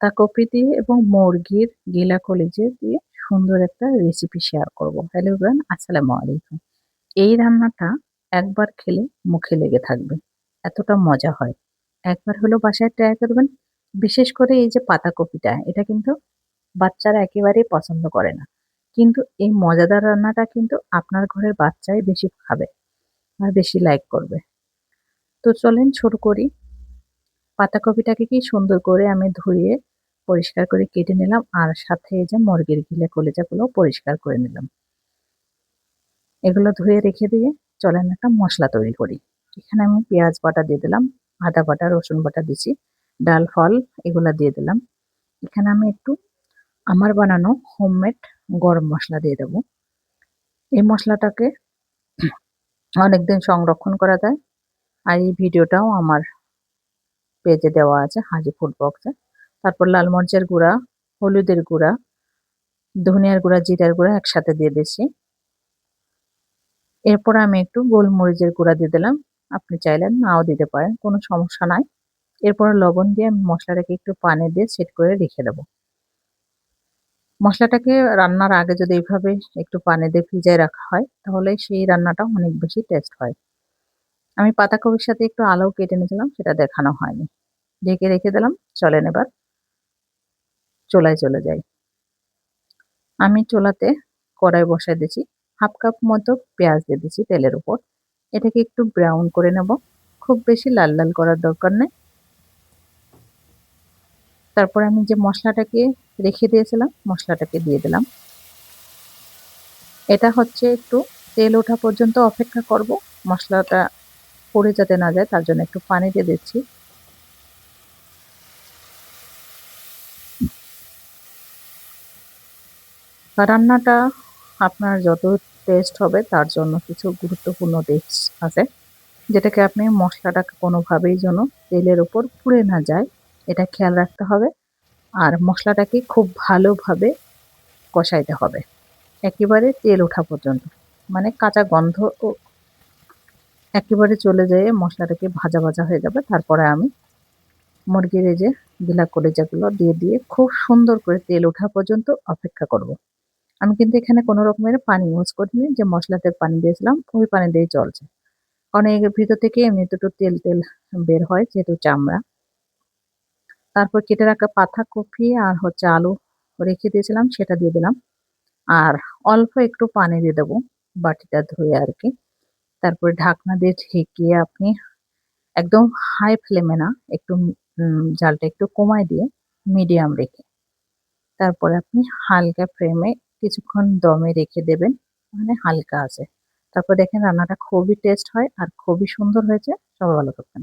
পাতাকপি দিয়ে এবং মুরগির গিলা কলিজে দিয়ে সুন্দর একটা রেসিপি শেয়ার করব। হ্যালো ব্রান আসসালামু আলাইকুম। এই রান্নাটা একবার খেলে মুখে লেগে থাকবে। এতটা মজা হয়। একবার হলো বাসায় ট্রাই করবেন। বিশেষ করে এই যে পাতাকপিটা, এটা কিন্তু বাচ্চারা একেবারেই পছন্দ করে না। কিন্তু এই মজাদার রান্নাটা কিন্তু আপনার ঘরের বাচ্চাই বেশি খাবে আর বেশি লাইক করবে। তো চলেন শুরু করি। পাতাকপিটাকে কি সুন্দর করে আমি ধুয়ে পরিষ্কার করে কেটে নিলাম আর সাথে এই যে মুরগির গিলে কলেজাগুলো পরিষ্কার করে নিলাম। এগুলো ধুয়ে রেখে দিয়ে চলেন একটা মশলা তৈরি করি। এখানে আমি পেঁয়াজ বাটা দিয়ে দিলাম, আদা বাটা, রসুন বাটা দিছি ডাল, ফল এগুলো দিয়ে দিলাম। এখানে আমি একটু আমার বানানো হোমমেড গরম মশলা দিয়ে দেব। এই মশলাটাকে অনেকদিন সংরক্ষণ করা যায়। আর এই ভিডিওটাও আমার পেজে দেওয়া আছে, হাজি ফুড বক্সে। তারপর লাল মরিচের গুঁড়া, হলুদের গুঁড়া, ধনিয়ার গুঁড়া, জিরার গুঁড়া একসাথে দিয়ে দিচ্ছি। এরপর আমি একটু গোলমরিচের গুঁড়া দিয়ে দিলাম। আপনি চাইলেন নাও দিতে পারেন, কোনো সমস্যা নাই। এরপর লবণ দিয়ে আমি মশলাটাকে একটু পানি দিয়ে সেট করে রেখে দেবো। মশলাটাকে রান্নার আগে যদি এইভাবে একটু পানি দিয়ে ভিজায় রাখা হয়, তাহলে সেই রান্নাটা অনেক বেশি টেস্ট হয়। আমি পাতাকপির সাথে একটু আলু কেটে নিয়েছিলাম, সেটা দেখানো হয়নি। ঢেকে রেখে দিলাম, চলেন এবার। চোলায় চলে যাই। আমি চোলাতে কড়াই বসাই দিয়েছি, হাফ কাপ মতো পেঁয়াজ দিয়ে দিয়েছি তেলের উপর। এটাকে একটু ব্রাউন করে নেব, খুব বেশি লাল লাল করার দরকার নেই। তারপর আমি যে মশলাটাকে রেখে দিয়েছিলাম, মশলাটাকে দিয়ে দিলাম। এটা হচ্ছে একটু তেল ওঠা পর্যন্ত অপেক্ষা করব, মশলাটা পড়ে যাতে না যায় তার জন্য একটু পানি দিয়ে দিচ্ছি। রান্নাটা আপনার যত টেস্ট হবে, তার জন্য কিছু গুরুত্বপূর্ণ টিপস আছে। যেটাকে আপনি মশলাটাকে কোনোভাবেই যেন তেলের ওপর পুড়ে না যায়, এটা খেয়াল রাখতে হবে। আর মশলাটাকে খুব ভালোভাবে কষাইতে হবে। একেবারে তেল ওঠা পর্যন্ত। মানে কাঁচা গন্ধ একেবারে চলে যেয়ে মশলাটাকে ভাজা ভাজা হয়ে যাবে। তারপরে আমি মুরগির এই যে গিলা কলেজাগুলো দিয়ে দিয়ে খুব সুন্দর করে তেল ওঠা পর্যন্ত অপেক্ষা করব। আমি কিন্তু এখানে কোনো রকমের পানি ইউজ করিনি, যে মশলাতে পানি দিয়েছিলাম, ওই পানি দিয়েই চলছে। কারণ এর ভিতর থেকে এমনি দুটো তেল তেল বের হয়, যেহেতু চামড়া। তারপর কেটে রাখা পাতা, কপি আর হচ্ছে আলু রেখে দিয়েছিলাম, সেটা দিয়ে দিলাম। আর অল্প একটু পানি দিয়ে দেবো বাটিটা ধুয়ে আর কি। তারপরে ঢাকনা দিয়ে ঢেকে আপনি একদম হাই ফ্লেমে না, একটু জালটা একটু কমায় দিয়ে মিডিয়াম রেখে। তারপরে আপনি হালকা ফ্লেমে কিছুক্ষণ দমে রেখে দেবেন মানে হালকা আছে। তারপর দেখেন রান্নাটা খুবই টেস্ট হয় আর খুবই সুন্দর হয়েছে, সবাই ভালো থাকবেন।